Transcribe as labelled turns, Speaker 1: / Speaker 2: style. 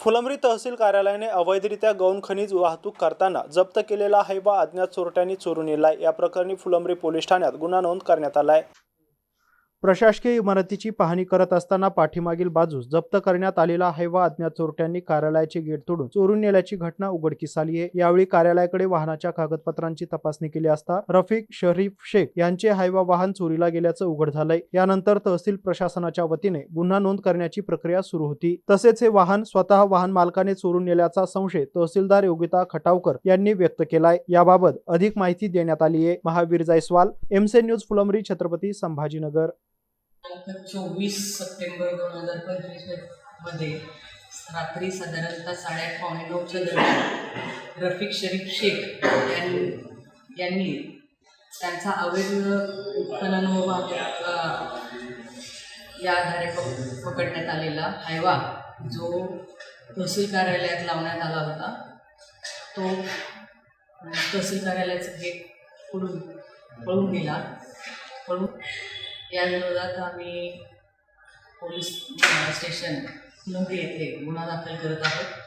Speaker 1: फुलंब्री तहसील कार्यालयाने अवैधरित्या गौण खनिज वाहतूक करताना जप्त केलेला हैवा अज्ञात चोरट्यांनी चोरून नेलाय. या प्रकरणी फुलंब्री पोलीस ठाण्यात गुन्हा नोंद करण्यात आलाय. प्रशासकीय इमारतीची पाहणी करत असताना पाठीमागील बाजूस जप्त करण्यात आलेला हैवा अज्ञात चोरट्यांनी कार्यालयाचे गेट तोडून चोरून नेल्याची घटना उघडकीस आली आहे. यावेळी कार्यालयाकडे वाहनाच्या कागदपत्रांची तपासणी केली असता रफिक शरीफ शेख यांचे हैवा वाहन चोरीला गेल्याचं उघड झालंय. यानंतर तहसील प्रशासनाच्या वतीने गुन्हा नोंद करण्याची प्रक्रिया सुरू होती. तसेच हे वाहन स्वतः वाहन मालकाने चोरून नेल्याचा संशय तहसीलदार योगिता खटावकर यांनी व्यक्त केलाय. याबाबत अधिक माहिती देण्यात आली आहे. महावीर जायस्वाल एमसे न्यूज फुलंबरी छत्रपती संभाजीनगर.
Speaker 2: चोवीस सप्टेंबर दोन हजार पंचवीसमध्ये रात्री साधारणतः साडेआठ पावणे नऊच्या दरम्यान रफिक शरीफ शेख यांनी यांनी त्यांचा अवैध उत्खनन व वाहतूक या आधारे पक पकडण्यात आलेला हायवा जो तहसील कार्यालयात लावण्यात आला होता तो तहसील कार्यालयाचं गेट पडून पळून गेला. पळून या विरोधात आम्ही पोलीस स्टेशन फुलंब्री येथे गुन्हा दाखल करत आहोत.